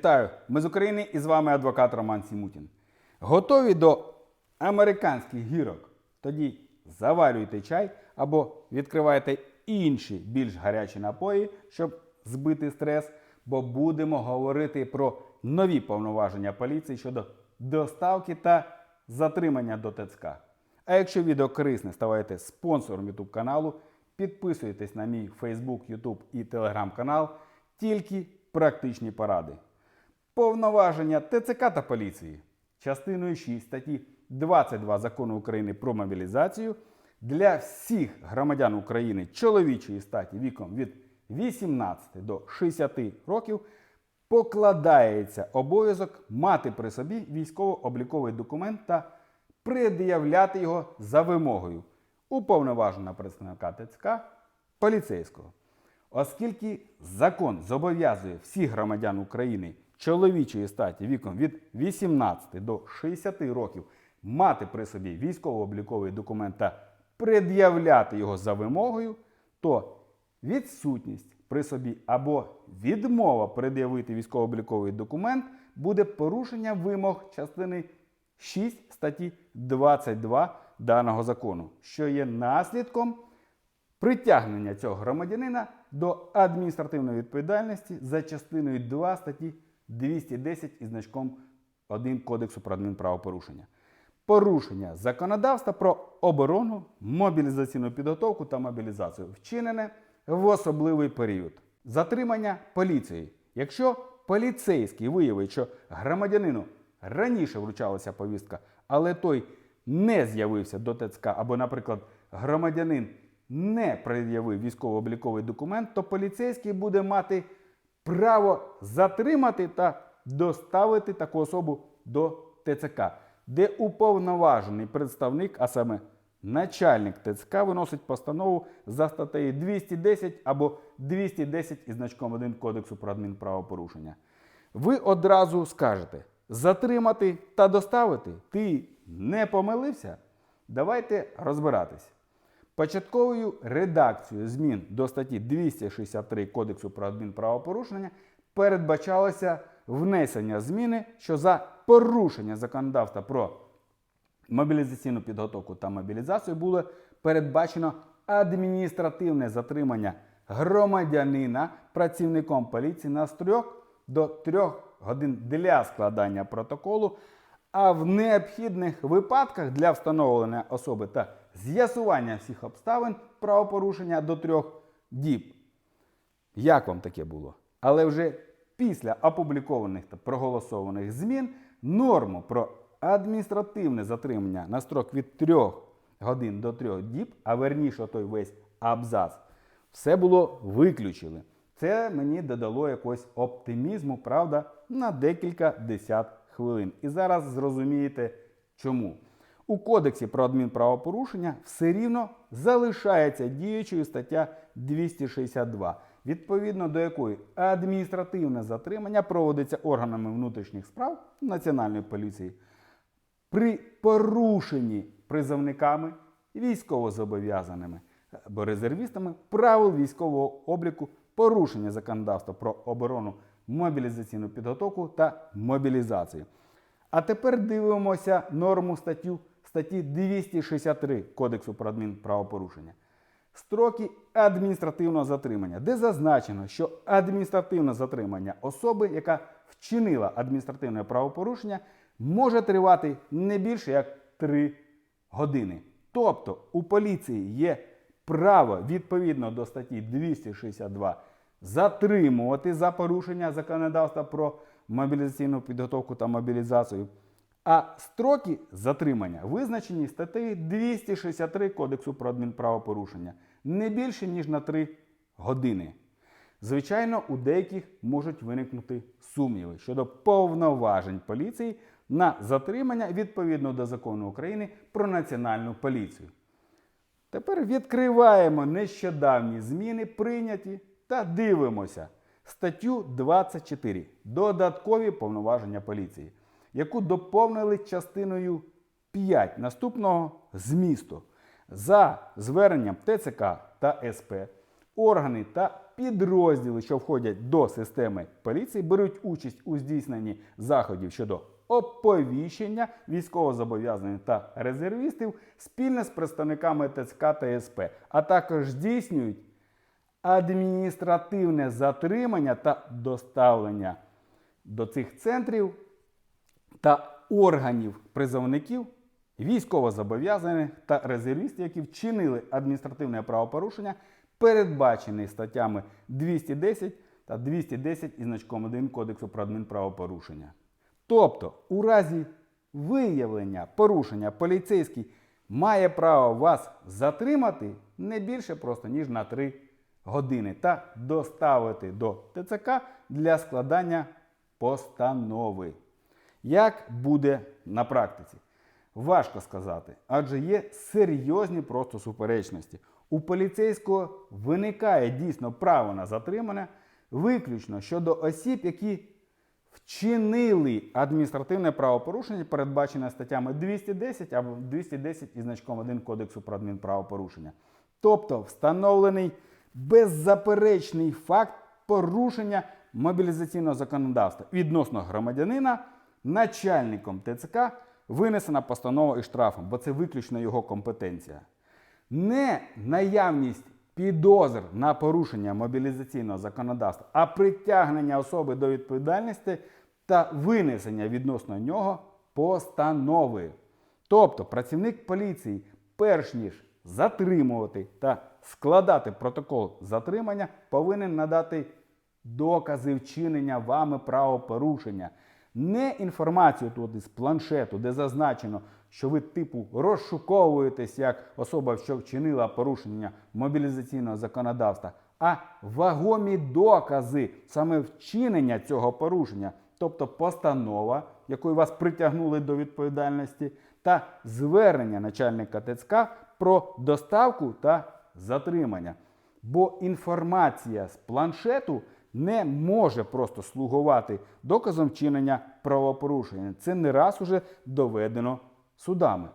Вітаю! Ми з України і з вами адвокат Роман Сімутін. Готові до американських гірок? Тоді заварюйте чай або відкривайте інші більш гарячі напої, щоб збити стрес, бо будемо говорити про нові повноваження поліції щодо доставки та затримання до ТЦК. А якщо відео корисне, ставайте спонсором YouTube каналу, підписуйтесь на мій Facebook, YouTube і Telegram канал. Тільки практичні поради. Повноваження ТЦК та поліції частиною 6 статті 22 закону України про мобілізацію для всіх громадян України чоловічої статі віком від 18 до 60 років покладається обов'язок мати при собі військово-обліковий документ та пред'являти його за вимогою уповноваженого представника ТЦК поліцейського. Оскільки закон зобов'язує всіх громадян України чоловічої статі віком від 18 до 60 років мати при собі військово-обліковий документ та пред'являти його за вимогою, то відсутність при собі або відмова пред'явити військово-обліковий документ буде порушення вимог частини 6 статті 22 даного закону, що є наслідком притягнення цього громадянина до адміністративної відповідальності за частиною 2 статті 210 із значком 1 Кодексу про адмінправопорушення. Порушення законодавства про оборону, мобілізаційну підготовку та мобілізацію вчинене в особливий період. Затримання поліції. Якщо поліцейський виявить, що громадянину раніше вручалася повістка, але той не з'явився до ТЦК, або, наприклад, громадянин не пред'явив військово-обліковий документ, то поліцейський буде мати право затримати та доставити таку особу до ТЦК, де уповноважений представник, а саме начальник ТЦК, виносить постанову за статтею 210 або 210 із значком 1 Кодексу про адмінправопорушення. Ви одразу скажете: затримати та доставити? Ти не помилився? Давайте розбиратись. Початковою редакцією змін до статті 263 Кодексу про адмінправопорушення передбачалося внесення зміни, що за порушення законодавства про мобілізаційну підготовку та мобілізацію було передбачено адміністративне затримання громадянина працівником поліції на строк до трьох годин для складання протоколу, а в необхідних випадках для встановлення особи та з'ясування всіх обставин правопорушення до трьох діб. Як вам таке було? Але вже після опублікованих та проголосованих змін норму про адміністративне затримання на строк від 3 годин до 3 діб, а верніше той весь абзац, все було виключили. Це мені додало якогось оптимізму, правда, на декілька десят хвилин. І зараз зрозумієте чому. У Кодексі про адмінправопорушення все рівно залишається діючою стаття 262, відповідно до якої адміністративне затримання проводиться органами внутрішніх справ Національної поліції при порушенні призовниками, військовозобов'язаними або резервістами правил військового обліку, порушення законодавства про оборону, мобілізаційну підготовку та мобілізацію. А тепер дивимося норму статтю статті 263 Кодексу про адмінправопорушення. Строки адміністративного затримання, де зазначено, що адміністративне затримання особи, яка вчинила адміністративне правопорушення, може тривати не більше як 3 години. Тобто у поліції є право відповідно до статті 262 затримувати за порушення законодавства про мобілізаційну підготовку та мобілізацію. А строки затримання визначені статтею 263 Кодексу про адмінправопорушення не більше, ніж на 3 години. Звичайно, у деяких можуть виникнути сумніви щодо повноважень поліції на затримання відповідно до закону України про національну поліцію. Тепер відкриваємо нещодавні зміни, прийняті, та дивимося статтю 24 Додаткові повноваження поліції, яку доповнили частиною 5 наступного змісту. За зверненням ТЦК та СП органи та підрозділи, що входять до системи поліції, беруть участь у здійсненні заходів щодо оповіщення військовозобов'язаних та резервістів спільно з представниками ТЦК та СП, а також здійснюють адміністративне затримання та доставлення до цих центрів та органів призовників, військовозобов'язаних та резервістів, які вчинили адміністративне правопорушення, передбачене статтями 210 та 210 із значком 1 Кодексу про адмінправопорушення. Тобто, у разі виявлення порушення поліцейський має право вас затримати не більше просто ніж на 3 години та доставити до ТЦК для складання постанови. Як буде на практиці? Важко сказати, адже є серйозні просто суперечності. У поліцейського виникає дійсно право на затримання виключно щодо осіб, які вчинили адміністративне правопорушення, передбачене статтями 210 або 210 із значком 1 Кодексу про адмінправопорушення. Тобто встановлений беззаперечний факт порушення мобілізаційного законодавства відносно громадянина начальником ТЦК винесена постанова і штрафом, бо це виключно його компетенція. Не наявність підозр на порушення мобілізаційного законодавства, а притягнення особи до відповідальності та винесення відносно нього постанови. Тобто працівник поліції, перш ніж затримувати та складати протокол затримання, повинен надати докази вчинення вами правопорушення. Не інформацію тут із планшету, де зазначено, що ви типу розшуковуєтесь як особа, що вчинила порушення мобілізаційного законодавства, а вагомі докази саме вчинення цього порушення, тобто постанова, якою вас притягнули до відповідальності, та звернення начальника ТЦК про доставку та затримання. Бо інформація з планшету не може просто слугувати доказом вчинення правопорушення. Це не раз уже доведено судами.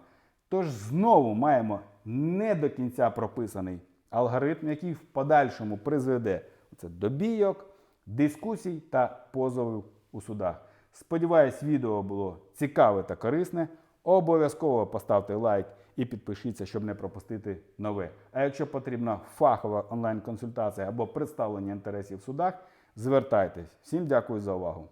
Тож знову маємо не до кінця прописаний алгоритм, який в подальшому призведе це до бійок, дискусій та позовів у судах. Сподіваюсь, відео було цікаве та корисне. Обов'язково поставте лайк і підпишіться, щоб не пропустити нове. А якщо потрібна фахова онлайн-консультація або представлення інтересів в судах, звертайтесь. Всім дякую за увагу.